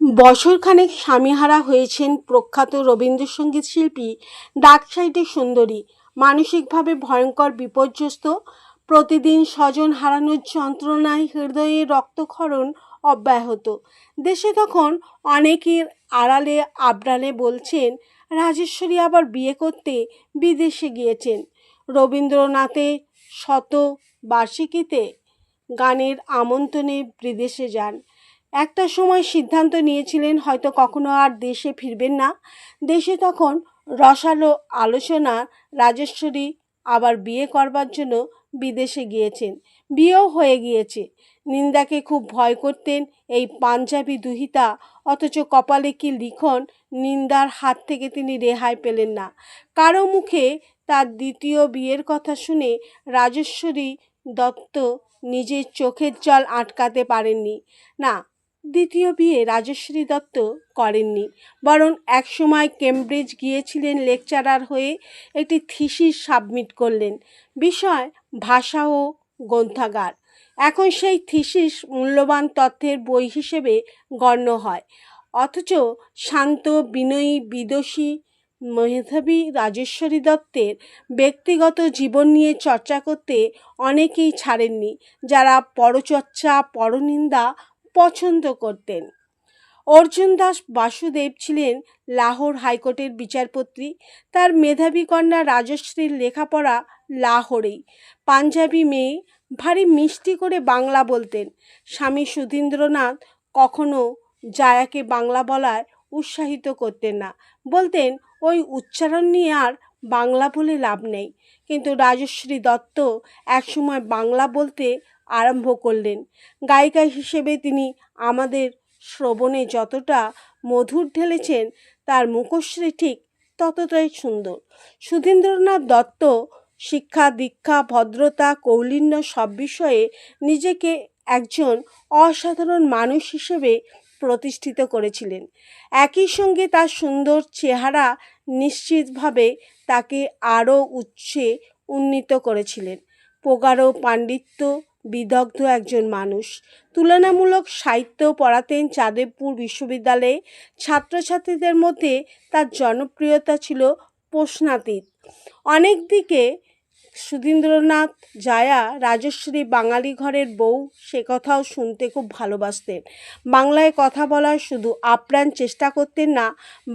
বছরখানেক স্বামীহারা হয়েছেন প্রখ্যাত রবীন্দ্রসঙ্গীত শিল্পী ডাক সাইডের সুন্দরী। মানসিকভাবে ভয়ঙ্কর, বিপর্যস্ত। প্রতিদিন স্বজন হারানোর যন্ত্রণায় হৃদয়ে রক্তক্ষরণ অব্যাহত। দেশে তখন অনেকের আড়ালে আবড়ালে বলছেন, রাজেশ্বরী আবার বিয়ে করতে বিদেশে গিয়েছেন। রবীন্দ্রনাথের শত বার্ষিকীতে গানের আমন্ত্রণে বিদেশে যান। একটা সময় সিদ্ধান্ত নিয়েছিলেন হয়তো কখনো আর দেশে ফিরবেন না। দেশে তখন রসালো আলোচনা রাজেশ্বরী আবার বিয়ে করবার জন্য বিদেশে গিয়েছেন। বিয়েও হয়ে গিয়েছে। নিন্দাকে খুব ভয় করতেন এই পাঞ্জাবি দুহিতা, অথচ কপালে কি লিখন নিন্দার হাত থেকে তিনি রেহাই পেলেন না। কারও মুখে তার দ্বিতীয় বিয়ের কথা শুনে রাজেশ্বরী দত্ত নিজের চোখের জল আটকাতে পারেননি। না দ্বিতীয় বিয়ে রাজশ্রী দত্ত করেননি, বরং একসময় কেমব্রিজ গিয়েছিলেন লেকচারার হয়ে একটি থিসিস সাবমিট করলেন, বিষয়, ভাষা ও গ্রন্থাগার। এখন সেই থিসিস মূল্যবান তথ্যের বই হিসেবে গণ্য হয়, অথচ শান্ত, বিনয়ী, বিদোষী মেধাবী রাজেশ্বরী দত্তের ব্যক্তিগত জীবন নিয়ে চর্চা করতে অনেকেই ছাড়েননি, যারা পরচর্চা, পরনিন্দা পছন্দ করতেন। অর্জুন দাস বাসুদেব ছিলেন লাহোর হাইকোর্টের বিচারপতি। তার মেধাবী কন্যা রাজশ্রীর লেখাপড়া লাহোরেই। পাঞ্জাবি মেয়ে, ভারী মিষ্টি করে বাংলা বলতেন। স্বামী সুধীন্দ্রনাথ কখনো জায়াকে বাংলা বলায় উৎসাহিত করতেন না। বলতেন, ওই উচ্চারণ নিয়ে আর বাংলা বলে লাভ নেই। কিন্তু রাজশ্রী দত্ত একসময় বাংলা বলতে আরম্ভ করলেন। গায়িকা হিসেবে তিনি আমাদের শ্রবণে যতটা মধুর ঢেলেছেন, তার মুখশ্রী ঠিক ততটাই সুন্দর। সুধীন্দ্রনাথ দত্ত শিক্ষা, দীক্ষা, ভদ্রতা, কৌলিন্য সব বিষয়ে নিজেকে একজন অসাধারণ মানুষ হিসেবে প্রতিষ্ঠিত করেছিলেন। একই সঙ্গে তার সুন্দর চেহারা নিশ্চিতভাবে তাকে আরও উচ্ছে উন্নীত করেছিলেন। প্রগাঢ় পাণ্ডিত্য বিদগ্ধ একজন মানুষ। তুলনামূলক সাহিত্য পড়াতেন চাঁদেবপুর বিশ্ববিদ্যালয়ে। ছাত্রছাত্রীদের মধ্যে তার জনপ্রিয়তা ছিল প্রশ্নাতীত। অনেক দিকে সুধীন্দ্রনাথ জায়া রাজশ্রী বাঙালি ঘরের বউ, সে কথাও শুনতে খুব ভালোবাসতেন। বাংলায় কথা বলার শুধু আপ্রাণ চেষ্টা করতেন না,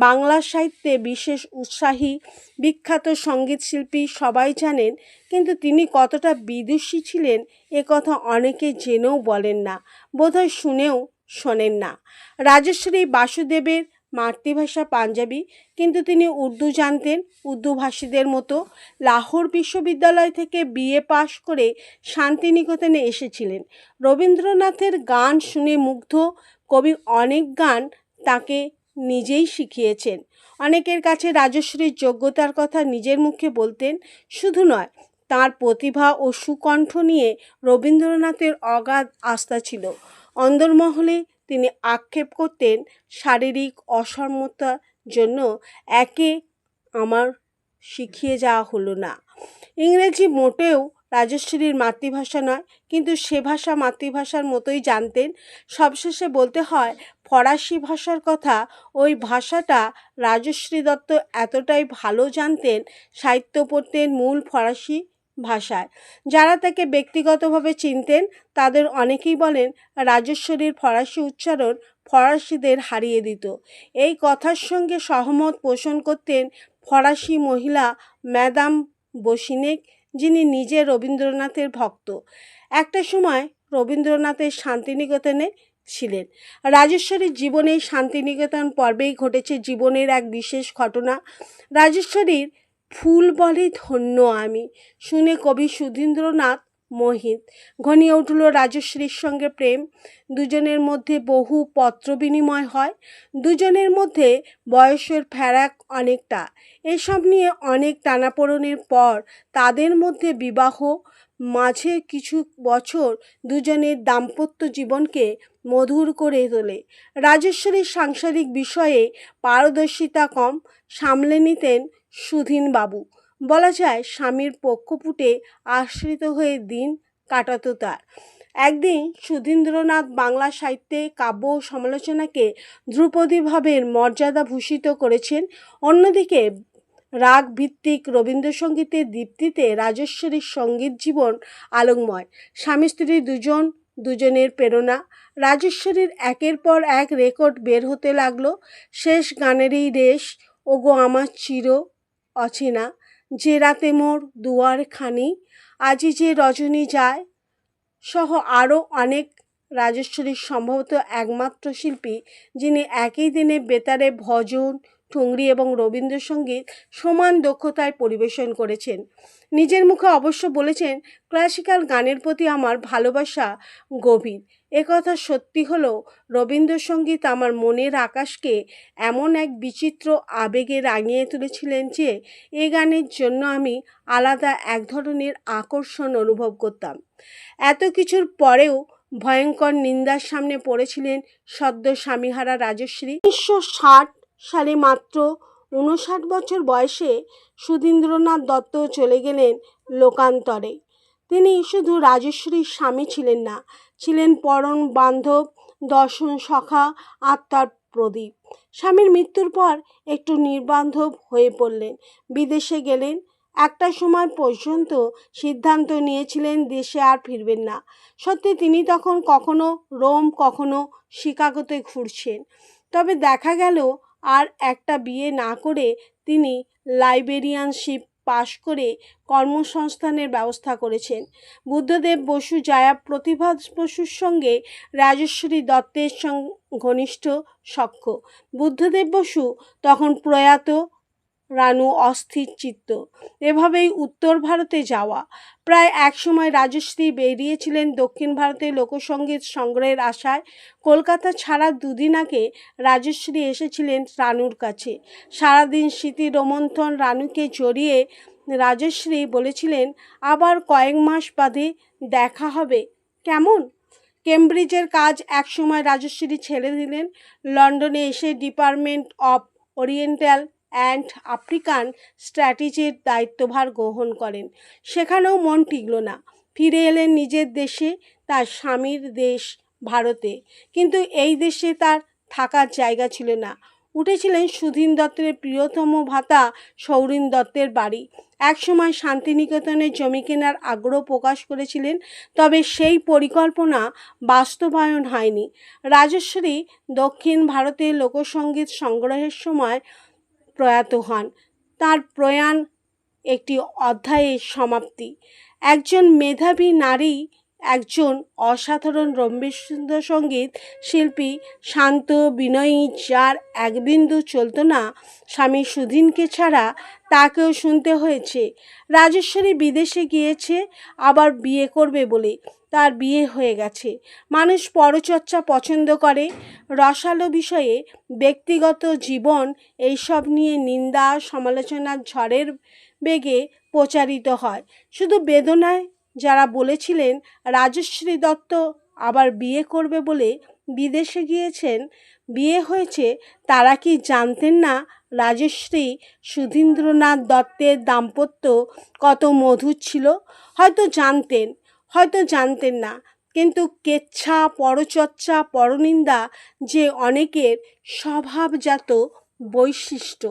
বাংলা সাহিত্যে বিশেষ উৎসাহী, বিখ্যাত সঙ্গীতশিল্পী সবাই জানেন, কিন্তু তিনি কতটা বিদুষী ছিলেন এ কথা অনেকে জেনেও বলেন না, বোধহয় শুনেও শোনেন না। রাজশ্রী বাসুদেবের মাতৃভাষা পাঞ্জাবি, কিন্তু তিনি উর্দু জানতেন। উর্দুভাষীদের মতো লাহোর বিশ্ববিদ্যালয় থেকে বিএ পাশ করে শান্তিনিকেতনে এসেছিলেন। রবীন্দ্রনাথের গান শুনে মুগ্ধ কবি অনেক গান তাকে নিজেই শিখিয়েছেন। অনেকের কাছে রাজশ্রীর যোগ্যতার কথা নিজের মুখে বলতেন শুধু নয়, তার প্রতিভা ও সুকণ্ঠ নিয়ে রবীন্দ্রনাথের অগাধ আস্থা ছিল। অন্দরমহলে তিনি আক্ষেপ করতেন শারীরিক অসমতার জন্য। একে আমার শিখিয়ে যাওয়া হলো না। ইংরেজি মোটেও রাজশ্রীর মাতৃভাষা নয়, কিন্তু সে ভাষা মাতৃভাষার মতোই জানতেন। সবশেষে বলতে হয়, ফরাসি ভাষার কথা, ওই ভাষাটা রাজশ্রী দত্ত এতটাই ভালো জানতেন, সাহিত্য পড়তেন মূল ফরাসি ভাষায়। যারা তাকে ব্যক্তিগতভাবে চিনতেন, তাদের অনেকেই বলেন রাজেশ্বরীর ফরাসি উচ্চারণ ফরাসিদের হারিয়ে দিত। এই কথার সঙ্গে সহমত পোষণ করতেন ফরাসি মহিলা ম্যাদাম বসিনেক, যিনি নিজে রবীন্দ্রনাথের ভক্ত। একটা সময় রবীন্দ্রনাথের শান্তিনিকেতনে ছিলেন। রাজেশ্বরীর জীবনে শান্তিনিকেতন পর্বেই ঘটেছে জীবনের এক বিশেষ ঘটনা। রাজেশ্বরীর ফুল বলে ধন্য আমি। শুনে কবি সুধীন্দ্রনাথ মোহিত, ঘনিয়ে উঠল রাজশ্রীর সঙ্গে প্রেম। দুজনের মধ্যে বহু পত্র বিনিময় হয়। দুজনের মধ্যে বয়সের ফ্যারাক অনেকটা। এসব নিয়ে অনেক টানাপোড়নের পর তাদের মধ্যে বিবাহ। মাঝে কিছু বছর দুজনের দাম্পত্য জীবনকে মধুর করে তোলে। রাজেশ্বরীর সাংসারিক বিষয়ে পারদর্শিতা কম। সামলে নিতেন সুধীনবাবু বলা যায়, স্বামীর পক্ষপুটে আশ্রিত হয়ে দিন কাটাতো তার। একদিন সুধীন্দ্রনাথ বাংলা সাহিত্যে কাব্য সমালোচনাকে ধ্রুপদী ভাবের মর্যাদা ভূষিত করেছেন। অন্যদিকে রাগ ভিত্তিক রবীন্দ্রসঙ্গীতের দীপ্তিতে রাজেশ্বরীর সংগীত জীবন আলোকময়। স্বামী স্ত্রী দুজন, দুজনের প্রেরণা। রাজেশ্বরীর একের পর এক রেকর্ড বের হতে লাগল। শেষ গানেরই রেশ, ওগো আমার চির অচেনা। যে রাতে মোর দুয়ার খানি, আজি যে রজনী যায়, সহ আরও অনেক রাজেশ্বরীর সম্ভবত একমাত্র শিল্পী, যিনি একই দিনে বেতারে ভজন ঠুংরি এবং রবীন্দ্রসঙ্গীত সমান দক্ষতায় পরিবেশন করেছেন। নিজের মুখে অবশ্য বলেছেন, ক্লাসিক্যাল গানের প্রতি আমার ভালোবাসা গভীর। একথা সত্যি হলো, রবীন্দ্রসঙ্গীত আমার মনের আকাশকে এমন এক বিচিত্র আবেগে রাঙিয়ে তুলেছিলেন যে, এ গানের জন্য আমি আলাদা এক ধরনের আকর্ষণ অনুভব করতাম। এত কিছুর পরেও ভয়ঙ্কর নিন্দার সামনে পড়েছিলেন সদ্য স্বামীহারা রাজশ্রী। উনিশশো ষাট সালে মাত্র উনষাট বছর বয়সে সুধীন্দ্রনাথ দত্ত চলে গেলেন লোকান্তরে। তিনি শুধু রাজশ্রীর স্বামী ছিলেন না ছিলেন পরম বান্ধব, দর্শন সখা, আত্মার প্রদীপ। স্বামীর মৃত্যুর পর একটু নির্বান্ধব হয়ে পড়লেন। বিদেশে গেলেন। একটা সময় পর্যন্ত সিদ্ধান্ত নিয়েছিলেন দেশে আর ফিরবেন না। সত্যি তিনি তখন কখনো রোম, কখনো শিকাগোতে ঘুরছেন। তবে দেখা গেল আর একটা বিয়ে না করে তিনি লাইবেরিয়ানশিপ পাশ করে কর্মসংস্থানের ব্যবস্থা করেছেন। বুদ্ধদেব বসু জায়া প্রতিভা বসুর সঙ্গে রাজেশ্বরী দত্তের সঙ্গ ঘনিষ্ঠ সখ্য। বুদ্ধদেব বসু তখন প্রয়াত রানু অস্থির চিত্ত এভাবেই উত্তর ভারতে যাওয়া। প্রায় এক সময় রাজশ্রী বেরিয়েছিলেন দক্ষিণ ভারতে লোকসঙ্গীত সংগ্রহের আশায়। কলকাতা ছাড়া দুদিন আগে রাজশ্রী এসেছিলেন রানুর কাছে। সারাদিন স্মৃতি রোমন্থন রানুকে জড়িয়ে রাজশ্রী বলেছিলেন, আবার কয়েক মাস বাদে দেখা হবে। কেমন? কেমব্রিজের কাজ একসময় রাজশ্রী ছেড়ে দিলেন। লন্ডনে এসে department of oriental and African স্ট্র্যাটেজির দায়িত্বভার গ্রহণ করেন। সেখানেও মন টিকল না। ফিরে এলেন নিজের দেশে, তার স্বামীর দেশ ভারতে। কিন্তু এই দেশে তার থাকার জায়গা ছিল না। উঠেছিলেন সুধীন দত্তের প্রিয়তম ভাতা সৌরিন দত্তের বাড়ি। একসময় শান্তিনিকেতনে জমি কেনার আগ্রহ প্রকাশ করেছিলেন, তবে সেই পরিকল্পনা বাস্তবায়ন হয়নি। রাজেশ্বরী দক্ষিণ ভারতে লোকসঙ্গীত সংগ্রহের সময় প্রয়াত হন। তার প্রয়াণ একটি অধ্যায়ের সমাপ্তি। একজন মেধাবী নারী, একজন অসাধারণ রবীন্দ্রসঙ্গীত শিল্পী, শান্ত, বিনয়ী, যার এক বিন্দু চলত না, স্বামী সুধীনকে ছাড়া তাকেও শুনতে হয়েছে। রাজেশ্বরী বিদেশে গিয়েছে, আবার বিয়ে করবে বলে। তার বিয়ে হয়ে গেছে। মানুষ পরচর্চা পছন্দ করে। রসালো বিষয়ে ব্যক্তিগত জীবন এইসব নিয়ে নিন্দা, সমালোচনার ঝড়ের বেগে প্রচারিত হয়। শুধু বেদনায় যারা বলেছিলেন, রাজশ্রী দত্ত আবার বিয়ে করবে বলে বিদেশে গিয়েছেন, বিয়ে হয়েছে তারা কি জানতেন না রাজশ্রী সুধীন্দ্রনাথ দত্তের দাম্পত্য কত মধুর ছিল? হয়তো জানতেন। হয়তো জানতেন না। কিন্তু কেচ্ছা পরচর্চা পরনিন্দা যে অনেকের স্বভাবজাত বৈশিষ্ট্য।